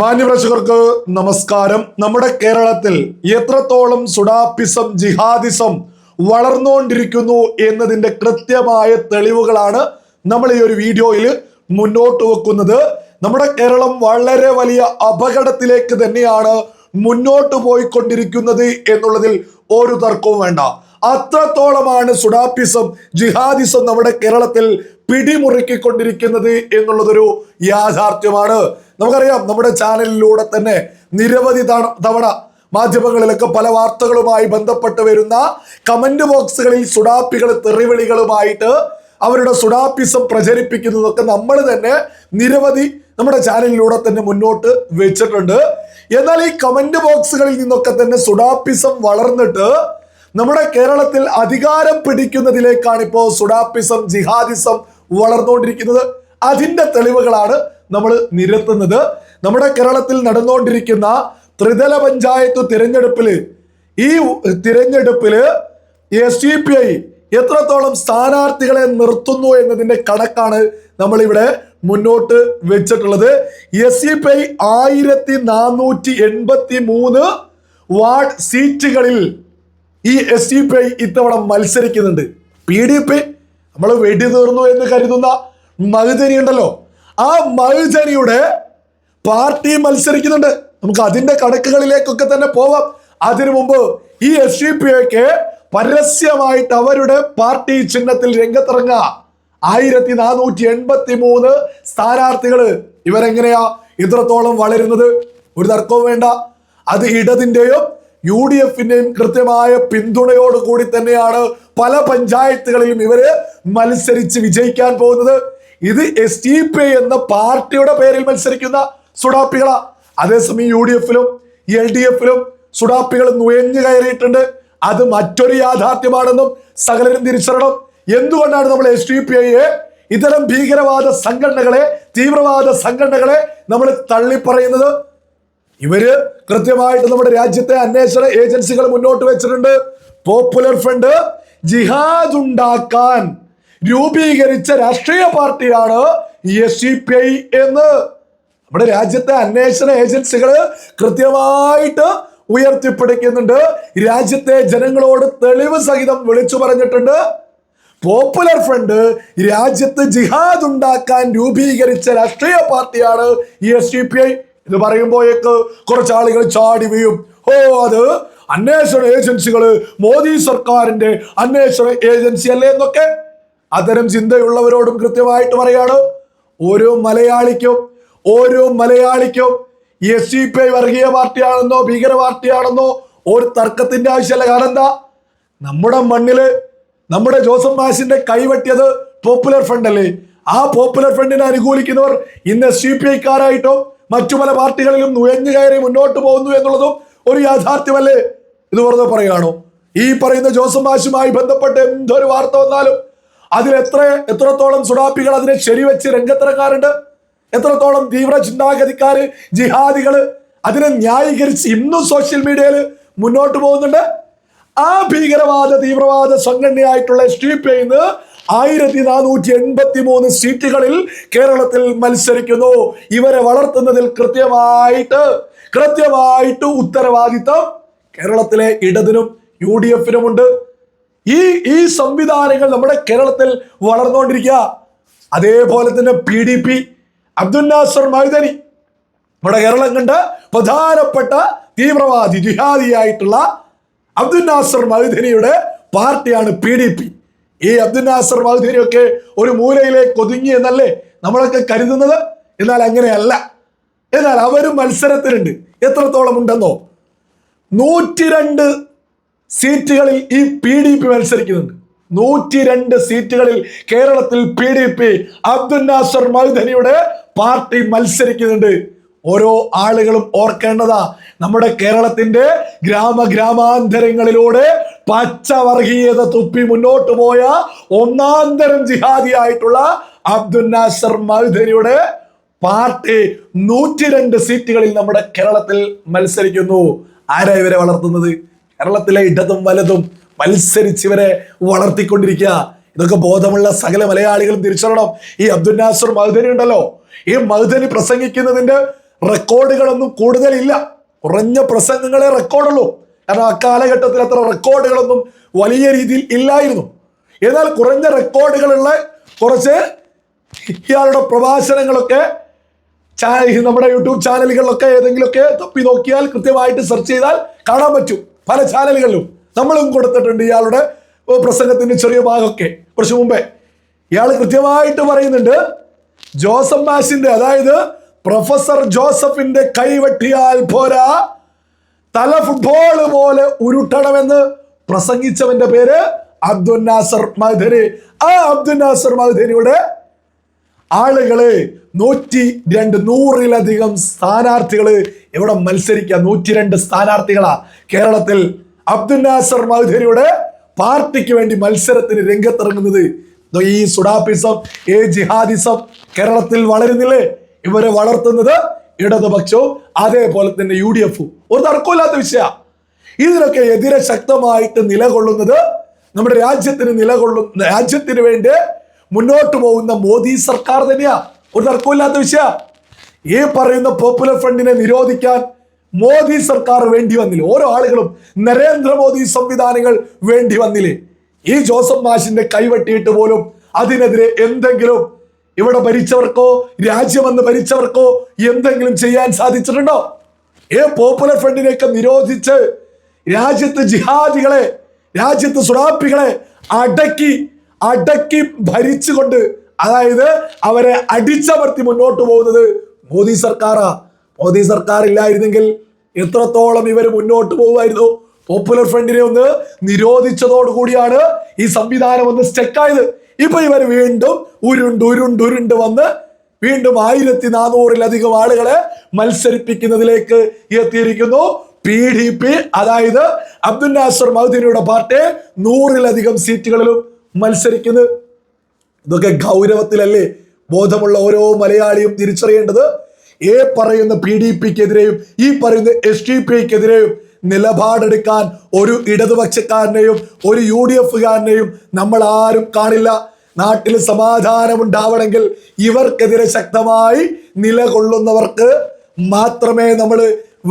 മാന്യപ്രേക്ഷകർക്ക് നമസ്കാരം. നമ്മുടെ കേരളത്തിൽ എത്രത്തോളം സുഡാപ്പിസം ജിഹാദിസം വളർന്നുകൊണ്ടിരിക്കുന്നു എന്നതിന്റെ കൃത്യമായ തെളിവുകളാണ് നമ്മൾ ഈ ഒരു വീഡിയോയിൽ മുന്നോട്ട് വെക്കുന്നത്. നമ്മുടെ കേരളം വളരെ വലിയ അപകടത്തിലേക്ക് തന്നെയാണ് മുന്നോട്ട് പോയിക്കൊണ്ടിരിക്കുന്നത് എന്നുള്ളതിൽ ഒരു തർക്കവും വേണ്ട. അത്രത്തോളമാണ് സുഡാപ്പിസം ജിഹാദിസം നമ്മുടെ കേരളത്തിൽ പിടിമുറുക്കിക്കൊണ്ടിരിക്കുന്നത് എന്നുള്ളതൊരു യാഥാർത്ഥ്യമാണ്. നമുക്കറിയാം നമ്മുടെ ചാനലിലൂടെ തന്നെ നിരവധി തവണ മാധ്യമങ്ങളിലൊക്കെ പല വാർത്തകളുമായി ബന്ധപ്പെട്ട് വരുന്ന കമന്റ് ബോക്സുകളിൽ സുഡാപ്പികൾ തെറിവിളികളുമായിട്ട് അവരുടെ സുഡാപ്പിസം പ്രചരിപ്പിക്കുന്നതൊക്കെ നമ്മൾ തന്നെ നിരവധി നമ്മുടെ ചാനലിലൂടെ തന്നെ മുന്നോട്ട് വെച്ചിട്ടുണ്ട്. എന്നാൽ ഈ കമന്റ് ബോക്സുകളിൽ നിന്നൊക്കെ തന്നെ സുഡാപ്പിസം വളർന്നിട്ട് നമ്മുടെ കേരളത്തിൽ അധികാരം പിടിക്കുന്നതിലേക്കാണ് ഇപ്പോൾ സുഡാപ്പിസം ജിഹാദിസം വളർന്നുകൊണ്ടിരിക്കുന്നത്. അതിന്റെ തെളിവുകളാണ് നമ്മൾ നിരത്തുന്നത്. നമ്മുടെ കേരളത്തിൽ നടന്നുകൊണ്ടിരിക്കുന്ന ത്രിതല പഞ്ചായത്ത് തിരഞ്ഞെടുപ്പിൽ ഈ തിരഞ്ഞെടുപ്പിൽ എസ് ഡി പി ഐ എത്രത്തോളം സ്ഥാനാർത്ഥികളെ നിർത്തുന്നു എന്നതിന്റെ കണക്കാണ് നമ്മളിവിടെ മുന്നോട്ട് വെച്ചിട്ടുള്ളത്. എസ് സി പി ഐ ആയിരത്തി നാനൂറ്റി എൺപത്തി മൂന്ന് വാർഡ് സീറ്റുകളിൽ ഈ എസ് ഡി പി ഐ ഇത്തവണ മത്സരിക്കുന്നുണ്ട്. പി ഡി പി നമ്മൾ വെടി തീർന്നു എന്ന് കരുതുന്ന മഴുതനി ഉണ്ടല്ലോ ആ മഴുചനിയുടെ പാർട്ടി മത്സരിക്കുന്നുണ്ട്. നമുക്ക് അതിന്റെ കണക്കുകളിലേക്കൊക്കെ തന്നെ പോവാം. അതിനു മുമ്പ് ഈ എസ് ഡി പി ഐക്ക് പരസ്യമായിട്ട് അവരുടെ പാർട്ടി ചിഹ്നത്തിൽ രംഗത്തിറങ്ങുക. ആയിരത്തി നാനൂറ്റി എൺപത്തി മൂന്ന് സ്ഥാനാർത്ഥികൾ ഇവരെങ്ങനെയാ ഇത്രത്തോളം വളരുന്നത്? ഒരു തർക്കവും വേണ്ട. അത് ഇടതിന്റെയും യു ഡി എഫിന്റെയും കൃത്യമായ പിന്തുണയോട് കൂടി തന്നെയാണ് പല പഞ്ചായത്തുകളിലും ഇവർ മത്സരിച്ച് വിജയിക്കാൻ പോകുന്നത്. ഇത് എസ് ടി പി എന്ന പാർട്ടിയുടെ പേരിൽ മത്സരിക്കുന്ന സുഡാപ്പികളാ. അതേസമയം യു ഡി എഫിലും എൽ ഡി എഫിലും സുഡാപ്പികൾ നുഴഞ്ഞു കയറിയിട്ടുണ്ട്. അത് മറ്റൊരു യാഥാർത്ഥ്യമാണെന്നും സകലരും തിരിച്ചറിയണം. എന്തുകൊണ്ടാണ് നമ്മൾ എസ് ടി പി ഐയെ ഇത്തരം ഭീകരവാദ സംഘടനകളെ തീവ്രവാദ സംഘടനകളെ നമ്മൾ തള്ളിപ്പറയുന്നത്? ഇവർ കൃത്യമായിട്ട് നമ്മുടെ രാജ്യത്തെ അന്വേഷണ ഏജൻസികൾ മുന്നോട്ട് വെച്ചിട്ടുണ്ട്. പോപ്പുലർ ഫ്രണ്ട് ജിഹാദ് ഉണ്ടാക്കാൻ രൂപീകരിച്ച രാഷ്ട്രീയ പാർട്ടിയാണ് എസ് ഇ പി ഐ എന്ന്. നമ്മുടെ രാജ്യത്തെ അന്വേഷണ ഏജൻസികൾ കൃത്യമായിട്ട് ഉയർത്തിപ്പിടിക്കുന്നുണ്ട്. രാജ്യത്തെ ജനങ്ങളോട് തെളിവ് സഹിതം വിളിച്ചു പറഞ്ഞിട്ടുണ്ട്. പോപ്പുലർ ഫ്രണ്ട് രാജ്യത്ത് ജിഹാദ് ഉണ്ടാക്കാൻ രൂപീകരിച്ച രാഷ്ട്രീയ പാർട്ടിയാണ് എസ് ഡി പി ഐ എന്ന് പറയുമ്പോഴേക്ക് കുറച്ച് ആളുകൾ ചാടി വീഴും. ഓ അത് അന്വേഷണ ഏജൻസികൾ മോദി സർക്കാരിന്റെ അന്വേഷണ ഏജൻസി അല്ലേ എന്നൊക്കെ അത്തരം ചിന്തയുള്ളവരോടും കൃത്യമായിട്ട് പറയാണ്. ഓരോ മലയാളിക്കും ഓരോ മലയാളിക്കും എസ് സി പി ഐ വർഗീയ പാർട്ടിയാണെന്നോ ഭീകര പാർട്ടിയാണെന്നോ ഒരു തർക്കത്തിന്റെ ആവശ്യമല്ല. കാരണം എന്താ? നമ്മുടെ മണ്ണിൽ നമ്മുടെ ജോസഫ് മാഷിന്റെ കൈവെട്ടിയത് പോപ്പുലർ ഫ്രണ്ട് അല്ലേ? ആ പോപ്പുലർ ഫ്രണ്ടിനെ അനുകൂലിക്കുന്നവർ ഇന്ന് എസ് സി പി ഐക്കാരായിട്ടോ മറ്റു പല പാർട്ടികളിലും നുഴഞ്ഞു കയറി മുന്നോട്ട് പോകുന്നു എന്നുള്ളതും ഒരു യാഥാർത്ഥ്യമല്ലേ? ഇത് വെറുതെ പറയുകയാണോ? ഈ പറയുന്ന ജോസഫ് മാഷുമായി ബന്ധപ്പെട്ട് എന്തൊരു വാർത്ത വന്നാലും അതിൽ എത്ര എത്രത്തോളം സുഡാപ്പികൾ അതിനെ ശരിവെച്ച് രംഗത്തിറങ്ങാറുണ്ട്? എത്രത്തോളം തീവ്ര ചിന്താഗതിക്കാര് ജിഹാദികൾ അതിനെ ന്യായീകരിച്ച് ഇന്നും സോഷ്യൽ മീഡിയയിൽ മുന്നോട്ട് പോകുന്നുണ്ട്? ആ ഭീകരവാദ തീവ്രവാദ സംഘടനയായിട്ടുള്ള എസ് ഡി പി ഐന്ന് ആയിരത്തി നാനൂറ്റി എൺപത്തി മൂന്ന് സീറ്റുകളിൽ കേരളത്തിൽ മത്സരിക്കുന്നു. ഇവരെ വളർത്തുന്നതിൽ കൃത്യമായിട്ട് കൃത്യമായിട്ട് ഉത്തരവാദിത്തം കേരളത്തിലെ ഇടതിനും യു ഡി എഫിനുമുണ്ട്. ഈ ഈ സംവിധാനങ്ങൾ നമ്മുടെ കേരളത്തിൽ വളർന്നുകൊണ്ടിരിക്കുക. അതേപോലെ തന്നെ P D P Abdul Nasar Madani. നമ്മുടെ കേരളം കണ്ട് പ്രധാനപ്പെട്ട തീവ്രവാദി ജിഹാദിയായിട്ടുള്ള അബ്ദുൽ നാസർ മൈതനിയുടെ പാർട്ടിയാണ് പി ഡി പി ഈ അബ്ദുൽ നാസർ മൗദനിയൊക്കെ ഒരു മൂലയിലേക്ക് ഒതുങ്ങി എന്നല്ലേ നമ്മളൊക്കെ കരുതുന്നത്? എന്നാൽ അങ്ങനെയല്ല. എന്നാൽ അവരും മത്സരത്തിലുണ്ട്. എത്രത്തോളം ഉണ്ടെന്നോ? നൂറ്റിരണ്ട് സീറ്റുകളിൽ ഈ പി ഡി പി മത്സരിക്കുന്നുണ്ട്. നൂറ്റി രണ്ട് സീറ്റുകളിൽ കേരളത്തിൽ P D P Abdul Nasar മൈദനിയുടെ party മത്സരിക്കുന്നുണ്ട്. ഓരോ ആളുകളും ഓർക്കേണ്ടതാ നമ്മുടെ കേരളത്തിന്റെ ഗ്രാമ ഗ്രാമാന്തരങ്ങളിലൂടെ പച്ചവർഗീയത തുപ്പി മുന്നോട്ട് പോയ ഒന്നാന്തരം ജിഹാദിയായിട്ടുള്ള അബ്ദുൽ നാസർ മൗധനിയുടെ പാർട്ടി നൂറ്റി രണ്ട് സീറ്റുകളിൽ നമ്മുടെ കേരളത്തിൽ മത്സരിക്കുന്നു. ആരാ ഇവരെ വളർത്തുന്നത്? കേരളത്തിലെ ഇടതും വലതും മത്സരിച്ച് ഇവരെ വളർത്തിക്കൊണ്ടിരിക്കുക. ഇതൊക്കെ ബോധമുള്ള സകല മലയാളികളും തിരിച്ചറിയണം. ഈ അബ്ദുൽ നാസർ മഹുദനി ഉണ്ടല്ലോ. ഈ മഹുദനി പ്രസംഗിക്കുന്നതിന്റെ റെക്കോർഡുകളൊന്നും കൂടുതലില്ല. കുറഞ്ഞ പ്രസംഗങ്ങളെ റെക്കോർഡുള്ളൂ. കാരണം അക്കാലഘട്ടത്തിൽ അത്ര റെക്കോർഡുകളൊന്നും വലിയ രീതിയിൽ ഇല്ലായിരുന്നു. എന്നാൽ കുറഞ്ഞ റെക്കോർഡുകളുള്ള കുറച്ച് ഇയാളുടെ പ്രഭാഷണങ്ങളൊക്കെ നമ്മുടെ യൂട്യൂബ് ചാനലുകളിലൊക്കെ ഏതെങ്കിലുമൊക്കെ തപ്പി നോക്കിയാൽ കൃത്യമായിട്ട് സെർച്ച് ചെയ്താൽ കാണാൻ പറ്റും. പല ചാനലുകളിലും നമ്മളും കൊടുത്തിട്ടുണ്ട് ഇയാളുടെ പ്രസംഗത്തിന്റെ ചെറിയ ഭാഗമൊക്കെ. കുറച്ച് മുമ്പേ ഇയാൾ കൃത്യമായിട്ട് പറയുന്നുണ്ട് ജോസഫ് മാഷിന്റെ അതായത് പ്രൊഫസർ ജോസഫിന്റെ കൈവെട്ടിയാൽ പോരാ തല ഫുട്ബോൾ പോലെ ഉരുട്ടണമെന്ന് പ്രസംഗിച്ചവന്റെ പേര് അബ്ദുൽ നാസർ മധുരി ആ അബ്ദുൽ നാസർ മഹ്ദനിയുടെ ആളുകൾ നൂറ്റി രണ്ട് നൂറിലധികം സ്ഥാനാർത്ഥികൾ ഇവിടെ മത്സരിക്കുക. നൂറ്റി രണ്ട് സ്ഥാനാർത്ഥികളാ കേരളത്തിൽ. അബ്ദുൽ നാസർ മൗധരിയുടെ പാർട്ടിക്ക് വേണ്ടി മത്സരത്തിന് രംഗത്തിറങ്ങുന്നത് ഈ സുഡാപ്പിസം ഏ ജിഹാദിസം കേരളത്തിൽ വളരുന്നില്ലേ? ഇവരെ വളർത്തുന്നത് ഇടതുപക്ഷവും അതേപോലെ തന്നെ യു ഡി എഫും ഒരു തർക്കമില്ലാത്ത വിഷയ. ഇതിനൊക്കെ എതിരെ ശക്തമായിട്ട് നിലകൊള്ളുന്നത് നമ്മുടെ രാജ്യത്തിന് നിലകൊള്ളുന്ന രാജ്യത്തിന് വേണ്ടി മുന്നോട്ട് പോകുന്ന മോദി സർക്കാർ തന്നെയാ. ഒരു തർക്കമില്ലാത്ത വിഷയ. ഈ പറയുന്ന പോപ്പുലർ ഫ്രണ്ടിനെ നിരോധിക്കാൻ മോദി സർക്കാർ വേണ്ടി വന്നില്ല? ഓരോ ആളുകളും നരേന്ദ്രമോദി സംവിധാനങ്ങൾ വേണ്ടി വന്നില്ലേ? ഈ ജോസഫ് മാഷിന്റെ കൈവെട്ടിയിട്ട് പോലും അതിനെതിരെ എന്തെങ്കിലും ഇവിടെ ഭരിച്ചവർക്കോ രാജ്യമെന്ന് ഭരിച്ചവർക്കോ എന്തെങ്കിലും ചെയ്യാൻ സാധിച്ചിട്ടുണ്ടോ? ഏ പോപ്പുലർ ഫ്രണ്ടിനെയൊക്കെ നിരോധിച്ച് രാജ്യത്ത് ജിഹാദികളെ രാജ്യത്ത് സുഡാപ്പികളെ അടക്കി അടക്കി ഭരിച്ചുകൊണ്ട് അതായത് അവരെ അടിച്ചമർത്തി മുന്നോട്ട് പോകുന്നത് മോദി സർക്കാരാ. മോദി സർക്കാർ ഇല്ലായിരുന്നെങ്കിൽ എത്രത്തോളം ഇവർ മുന്നോട്ട് പോകുമായിരുന്നു. പോപ്പുലർ ഫ്രണ്ടിനെ ഒന്ന് നിരോധിച്ചതോടുകൂടിയാണ് ഈ സംവിധാനം ഒന്ന് സ്റ്റെക്കായത്. ഇപ്പൊ ഇവർ വീണ്ടും ഉരുണ്ട് ഉരുണ്ട് ഉരുണ്ട് വന്ന് വീണ്ടും ആയിരത്തി നാനൂറിലധികം ആളുകളെ മത്സരിപ്പിക്കുന്നതിലേക്ക് എത്തിയിരിക്കുന്നു. പി ഡി പി അതായത് അബ്ദുൽ നാസർ മൗദിനിയുടെ പാർട്ടി നൂറിലധികം സീറ്റുകളിലും മത്സരിക്കുന്നു. ഇതൊക്കെ ഗൗരവത്തിലല്ലേ ബോധമുള്ള ഓരോ മലയാളിയും തിരിച്ചറിയേണ്ടത്? ഏ പറയുന്ന പി ഡി പിക്കെതിരെയും ഈ പറയുന്ന എസ് ഡി പി ഐക്കെതിരെയും നിലപാടെടുക്കാൻ ഒരു ഇടതുപക്ഷക്കാരനെയും ഒരു യു ഡി എഫുകാരനെയും നമ്മൾ ആരും കാണില്ല. നാട്ടിൽ സമാധാനമുണ്ടാവണമെങ്കിൽ ഇവർക്കെതിരെ ശക്തമായി നിലകൊള്ളുന്നവർക്ക് മാത്രമേ നമ്മൾ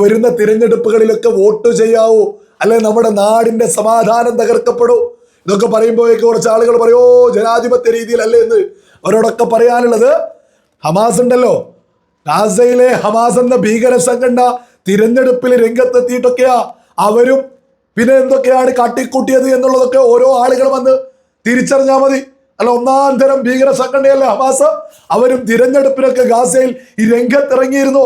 വരുന്ന തിരഞ്ഞെടുപ്പുകളിലൊക്കെ വോട്ട് ചെയ്യാവൂ. അല്ലെ നമ്മുടെ നാടിന്റെ സമാധാനം തകർക്കപ്പെടൂ. ഇതൊക്കെ പറയുമ്പോഴേക്ക് കുറച്ച് ആളുകൾ പറയോ ജനാധിപത്യ രീതിയിലല്ലേ എന്ന് അവരോടൊക്കെ പറയാനുള്ളത്. ഹമാസ് ഉണ്ടല്ലോ. ഗാസയിലെ ഹമാസ് എന്ന ഭീകര സംഘടന തിരഞ്ഞെടുപ്പിൽ രംഗത്തെത്തിയിട്ടൊക്കെയാ അവരും പിന്നെ എന്തൊക്കെയാണ് കാട്ടിക്കൂട്ടിയത് എന്നുള്ളതൊക്കെ ഓരോ ആളുകൾ വന്ന് തിരിച്ചറിഞ്ഞാൽ മതി. അല്ല ഒന്നാം തരം ഭീകര സംഘടനയല്ലേ ഹമാസ്? അവരും തിരഞ്ഞെടുപ്പിലൊക്കെ ഗാസയിൽ ഈ രംഗത്തിറങ്ങിയിരുന്നു.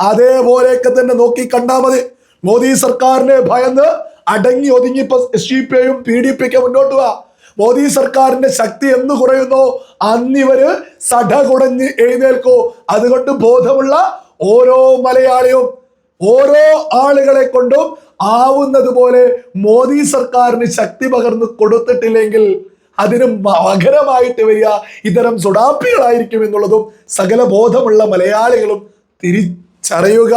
അതേപോലെയൊക്കെ തന്നെ നോക്കി കണ്ടാൽ മതി. മോദി സർക്കാരിനെ ഭയന്ന് അടങ്ങി ഒതുങ്ങി ഇപ്പൊ എസ് ഡി പി ഐയും പി ഡി പി ഒക്കെ മുന്നോട്ട് പോവാ മോദി സർക്കാരിന്റെ ശക്തി എന്ന് കുറയുന്നോ. അന്നിവര് സടകുടഞ്ഞ് എഴുന്നേൽക്കോ. അതുകൊണ്ട് ബോധമുള്ള ഓരോ മലയാളിയും ഓരോ ആളുകളെ കൊണ്ടും ആവുന്നത് പോലെ മോദി സർക്കാരിന് ശക്തി പകർന്ന് കൊടുത്തിട്ടില്ലെങ്കിൽ അതിന് മകരമായിട്ട് വരിക. ഇത്തരം സുഡാപ്പികളായിരിക്കും എന്നുള്ളതും സകല ബോധമുള്ള മലയാളികളും തിരിച്ചറിയുക.